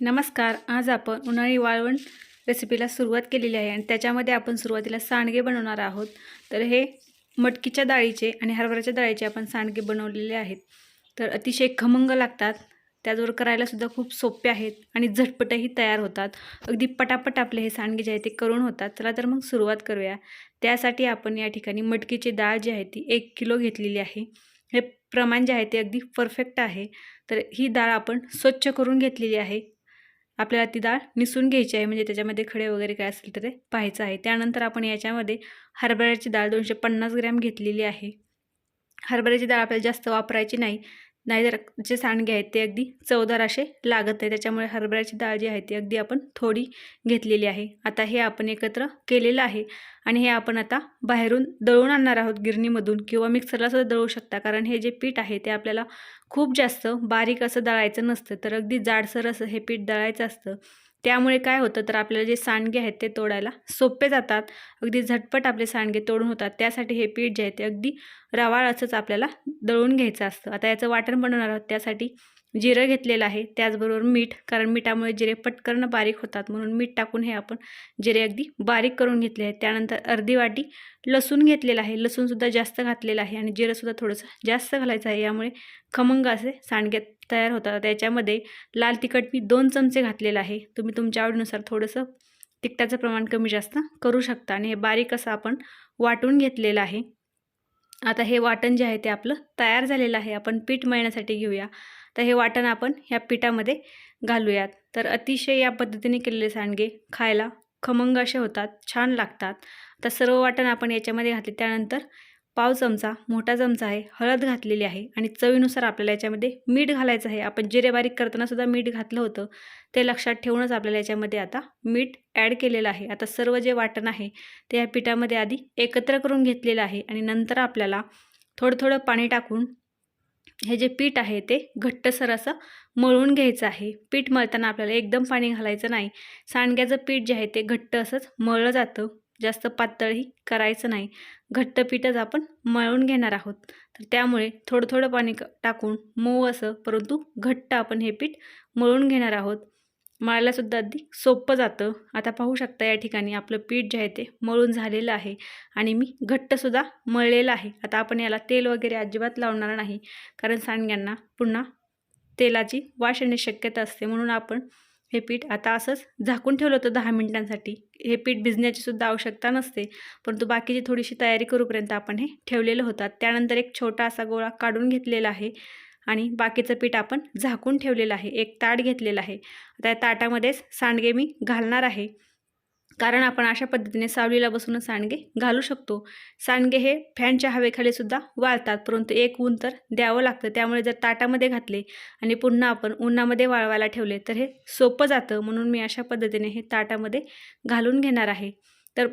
नमस्कार आज आपण उन्हाळी वाळवण रेसिपीला सुरुवात केलेली आहे आणि त्याच्यामध्ये आपण सुरुवातीला सांडगे बनवणार आहोत. तर हे मटकीच्या डाळीचे आणि हरभऱ्याच्या डाळीचे आपण सांडगे बनवलेले आहेत. तर अतिशय खमंग लागतात. त्याचबरोबर करायलासुद्धा खूप सोपे आहेत आणि झटपटही तयार होतात. अगदी पटापट आपले हे सांडगे जे आहे ते करून होतात. चला तर मग सुरुवात करूया. त्यासाठी आपण या ठिकाणी मटकीची डाळ जी आहे ती एक किलो घेतलेली आहे. हे प्रमाण जे आहे ते अगदी परफेक्ट आहे. तर ही डाळ आपण स्वच्छ करून घेतलेली आहे. आपल्याला ती डाळ निसून घ्यायची आहे. म्हणजे त्याच्यामध्ये खडे वगैरे काय असेल तर ते पाहायचं आहे. त्यानंतर आपण याच्यामध्ये हरभऱ्याची डाळ दोनशे पन्नास ग्रॅम घेतलेली आहे. हरभऱ्याची डाळ आपल्याला जास्त वापरायची नाही. नाहीतर जे सांडगे आहेत ते अगदी चवदार असे लागत आहे त्याच्यामुळे हरभऱ्याची डाळ जी आहे ती अगदी आपण थोडी घेतलेली आहे. आता हे आपण एकत्र केलेलं आहे आणि हे आपण आता बाहेरून दळून आणणार आहोत गिरणीमधून किंवा मिक्सरला सुद्धा दळू शकता. कारण हे जे पीठ आहे ते आपल्याला खूप जास्त बारीक असं दळायचं नसतं. तर अगदी जाडसर असं हे पीठ दळायचं असतं. त्यामुळे काय होतं तर आपल्याला जे सांडगे आहेत ते तोडायला सोपे जातात. अगदी झटपट आपले सांडगे तोडून होतात. त्यासाठी हे पीठ जे आहे ते अगदी रवाळ असंच आपल्याला दळून घ्यायचं असतं. आता याचं वाटण बनवणार आहोत त्यासाठी जिरं घेतलेलं आहे. त्याचबरोबर मीठ कारण मिठामुळे जिरे पटकन बारीक होतात. म्हणून मीठ टाकून हे आपण जिरे अगदी बारीक करून घेतले आहेत. त्यानंतर अर्धी वाटी लसूण घेतलेलं आहे. लसूणसुद्धा जास्त घातलेलं आहे आणि जिरंसुद्धा थोडंसं जास्त घालायचं आहे. यामुळे खमंग असे सांडगे तयार होतात. त्याच्यामध्ये लाल तिखट मी दोन चमचे घातलेलं आहे. तुम्ही तुमच्या आवडीनुसार थोडंसं तिखटाचं प्रमाण कमी जास्त करू शकता आणि हे बारीक असं आपण वाटून घेतलेलं आहे. आता हे वाटण जे आहे ते आपलं तयार झालेलं आहे. आपण पीठ मळण्यासाठी घेऊया. तर हे वाटण आपण ह्या पिठामध्ये घालूयात. तर अतिशय या पद्धतीने केलेले सांडगे खायला खमंग असे होतात छान लागतात. तर सर्व वाटण आपण याच्यामध्ये घातले. त्यानंतर पाव चमचा मोठा चमचा आहे हळद घातलेली आहे आणि चवीनुसार आपल्याला याच्यामध्ये मीठ घालायचं आहे. आपण जिरे बारीक करतानासुद्धा मीठ घातलं होतं. ते लक्षात ठेवूनच आपल्याला याच्यामध्ये आता मीठ ॲड केलेलं आहे. आता सर्व जे वाटण आहे ते या पिठामध्ये आधी एकत्र करून घेतलेलं आहे आणि नंतर आपल्याला थोडं थोडं पाणी टाकून हे जे पीठ आहे ते घट्टसर असं मळून घ्यायचं आहे. पीठ मळताना आपल्याला एकदम पाणी घालायचं नाही. सांडग्याचं पीठ जे आहे ते घट्ट असंच मळलं जातं. जास्त पातळही करायचं नाही. घट्ट पीठच आपण मळून घेणार आहोत. तर त्यामुळे थोडं थोडं पाणी टाकून मऊ असं परंतु घट्ट आपण हे पीठ मळून घेणार आहोत. मळायलासुद्धा अगदी सोपं जातं. आता पाहू शकता या ठिकाणी आपलं पीठ जे आहे ते मळून झालेलं आहे आणि मी घट्टसुद्धा मळलेलं आहे. आता आपण याला तेल वगैरे अजिबात लावणार नाही कारण सांडग्यांना पुन्हा तेलाची वाश येण्याची शक्यता असते. म्हणून आपण हे पीठ आता असंच झाकून ठेवलं होतं दहा मिनिटांसाठी. हे पीठ भिजण्याचीसुद्धा आवश्यकता नसते परंतु बाकीची थोडीशी तयारी करूपर्यंत आपण हे ठेवलेलं होतं. त्यानंतर एक छोटा असा गोळा काढून घेतलेला आहे. आणि बाकीचं पीठ आपण झाकून ठेवलेलं आहे. एक ताट घेतलेलं आहे. त्या ताटामध्येच सांडगे मी घालणार आहे. कारण आपण अशा पद्धतीने सावलीला बसूनच सांडगे घालू शकतो. सांडगे हे फॅनच्या हवेखाली सुद्धा वाळतात. परंतु एक ऊन तर द्यावं लागतं. त्यामुळे जर ताटामध्ये घातले आणि पुन्हा आपण उन्हामध्ये वाळवायला ठेवले तर हे सोपं जातं. म्हणून मी अशा पद्धतीने हे ताटामध्ये घालून घेणार आहे. तर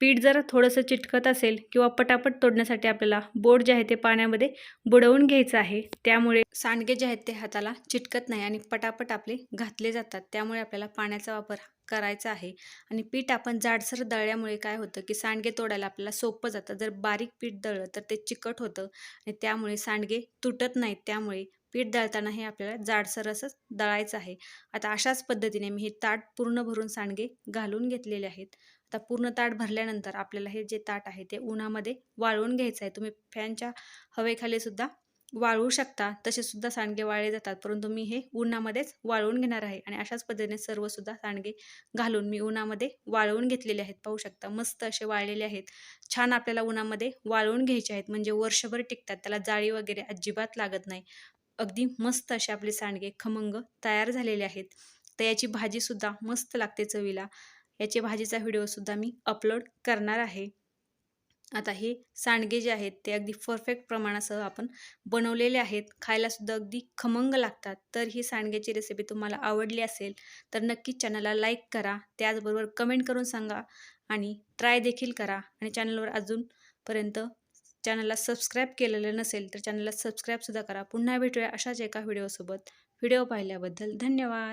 पीठ जर थोडंसं चिटकत असेल किंवा पटापट तोडण्यासाठी आपल्याला बोट जे आहे ते पाण्यामध्ये बुडवून घ्यायचं आहे. त्यामुळे सांडगे जे आहेत ते हाताला चिटकत नाही आणि पटापट आपले घातले जातात. त्यामुळे आपल्याला पाण्याचा वापर करायचा आहे. आणि पीठ आपण जाडसर दळल्यामुळे काय होतं की सांडगे तोडायला आपल्याला सोपं जातं. जर बारीक पीठ दळलं तर ते चिकट होतं आणि त्यामुळे सांडगे तुटत नाहीत. त्यामुळे पीठ दळताना हे आपल्याला जाडसर असंच दळायचं आहे. आता अशाच पद्धतीने मी हे ताट पूर्ण भरून सांडगे घालून घेतलेले आहेत. आता पूर्ण ताट भरल्यानंतर आपल्याला हे जे ताट आहे ते उन्हामध्ये वाळवून घ्यायचं आहे. तुम्ही फॅनच्या हवेखाली सुद्धा वाळवू शकता. तसे सुद्धा सांडगे वाळले जातात. परंतु मी हे उन्हामध्येच वाळवून घेणार आहे आणि अशाच पद्धतीने सर्वसुद्धा सांडगे घालून मी उन्हामध्ये वाळवून घेतलेले आहेत. पाहू शकता मस्त असे वाळलेले आहेत. छान आपल्याला उन्हामध्ये वाळवून घ्यायचे आहेत. म्हणजे वर्षभर टिकतात. त्याला जाळी वगैरे अजिबात लागत नाही. अगदी मस्त असे आपले सांडगे खमंग तयार झालेले आहेत. तर याची भाजीसुद्धा मस्त लागते चवीला. याचे भाजीचा व्हिडिओसुद्धा मी अपलोड करणार आहे. आता हे सांडगे जे आहेत ते अगदी परफेक्ट प्रमाणासह आपण बनवलेले आहेत. खायलासुद्धा अगदी खमंग लागतात. तर ही सांडग्याची रेसिपी तुम्हाला आवडली असेल तर नक्कीच चॅनलला लाईक करा. त्याचबरोबर कमेंट करून सांगा आणि ट्राय देखील करा. आणि चॅनलवर अजूनपर्यंत चॅनलला सबस्क्राईब केलेलं नसेल तर चॅनलला सबस्क्राईबसुद्धा करा. पुन्हा भेटूया अशाच एका व्हिडिओसोबत व्हिडिओ पाहिल्याबद्दल धन्यवाद!